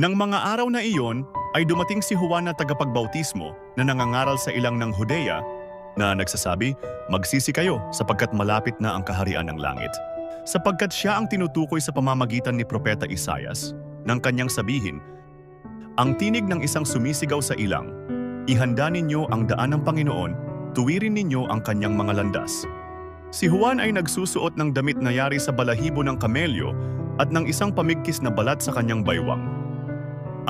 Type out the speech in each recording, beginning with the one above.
Nang mga araw na iyon, ay dumating si Juan na tagapagbautismo na nangangaral sa ilang ng Judea na nagsasabi, Magsisi kayo sapagkat malapit na ang kaharian ng langit. Sapagkat siya ang tinutukoy sa pamamagitan ni Propeta Isayas nang kanyang sabihin, Ang tinig ng isang sumisigaw sa ilang, Ihanda ninyo ang daan ng Panginoon, tuwirin ninyo ang kanyang mga landas. Si Juan ay nagsusuot ng damit na yari sa balahibo ng kamelyo at ng isang pamigkis na balat sa kanyang baywang.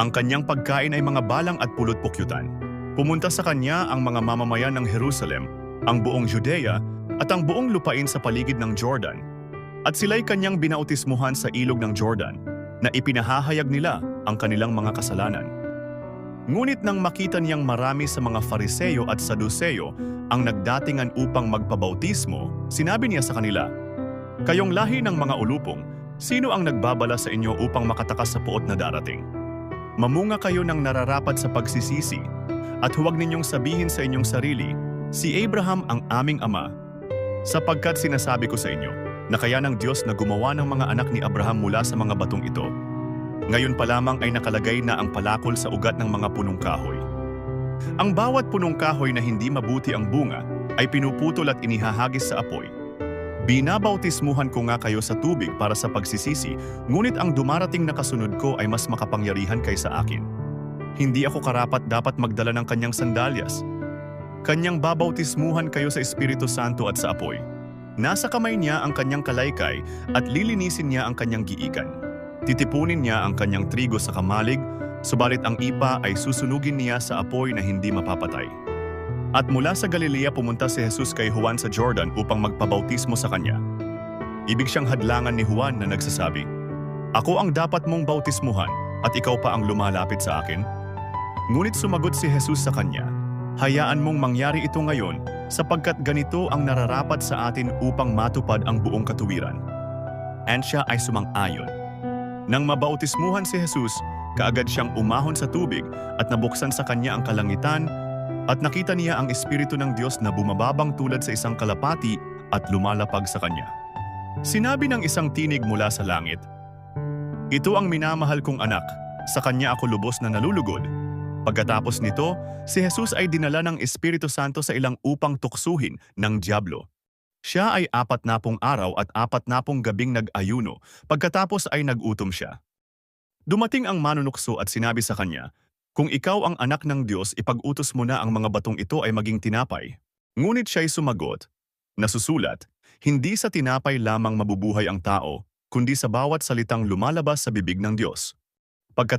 Ang kanyang pagkain ay mga balang at pulot pukyutan. Pumunta sa kanya ang mga mamamayan ng Jerusalem, ang buong Judea at ang buong lupain sa paligid ng Jordan. At sila'y kanyang binautismuhan sa ilog ng Jordan na ipinahahayag nila ang kanilang mga kasalanan. Ngunit nang makita niyang marami sa mga Fariseo at Saduceo ang nagdatingan upang magpabautismo, sinabi niya sa kanila, Kayong lahi ng mga ulupong, sino ang nagbabala sa inyo upang makatakas sa puot na darating? Mamunga kayo ng nararapat sa pagsisisi, at huwag ninyong sabihin sa inyong sarili, si Abraham ang aming ama. Sapagkat sinasabi ko sa inyo, na kaya ng Diyos na gumawa ng mga anak ni Abraham mula sa mga batong ito. Ngayon pa lamang ay nakalagay na ang palakol sa ugat ng mga punong kahoy. Ang bawat punong kahoy na hindi mabuti ang bunga ay pinuputol at inihahagis sa apoy. Binabautismuhan ko nga kayo sa tubig para sa pagsisisi, ngunit ang dumarating na kasunod ko ay mas makapangyarihan kaysa akin. Hindi ako karapat dapat magdala ng kanyang sandalyas. Kanyang babautismuhan kayo sa Espiritu Santo at sa apoy. Nasa kamay niya ang kanyang kalaykay at lilinisin niya ang kanyang giikan. Titipunin niya ang kanyang trigo sa kamalig, subalit ang ipa ay susunugin niya sa apoy na hindi mapapatay. At mula sa Galilea pumunta si Jesus kay Juan sa Jordan upang magpabautismo sa kanya. Ibig siyang hadlangan ni Juan na nagsasabi, Ako ang dapat mong bautismuhan at ikaw pa ang lumalapit sa akin? Ngunit sumagot si Jesus sa kanya, Hayaan mong mangyari ito ngayon sapagkat ganito ang nararapat sa atin upang matupad ang buong katuwiran. And siya ay sumang-ayon. Nang mabautismuhan si Jesus, kaagad siyang umahon sa tubig at nabuksan sa kanya ang kalangitan at nakita niya ang Espiritu ng Diyos na bumababang tulad sa isang kalapati at lumalapag sa kanya. Sinabi ng isang tinig mula sa langit, Ito ang minamahal kong anak, sa kanya ako lubos na nalulugod. Pagkatapos nito, si Jesus ay dinala ng Espiritu Santo sa ilang upang tuksuhin ng Diablo. Siya ay apat na pong araw at apat na pong gabing nag-ayuno, pagkatapos ay nagutom siya. Dumating ang manunukso at sinabi sa kanya, Kung ikaw ang anak ng Diyos, ipag-utos mo na ang mga batong ito ay maging tinapay. Ngunit siya'y sumagot, nasusulat, hindi sa tinapay lamang mabubuhay ang tao, kundi sa bawat salitang lumalabas sa bibig ng Diyos.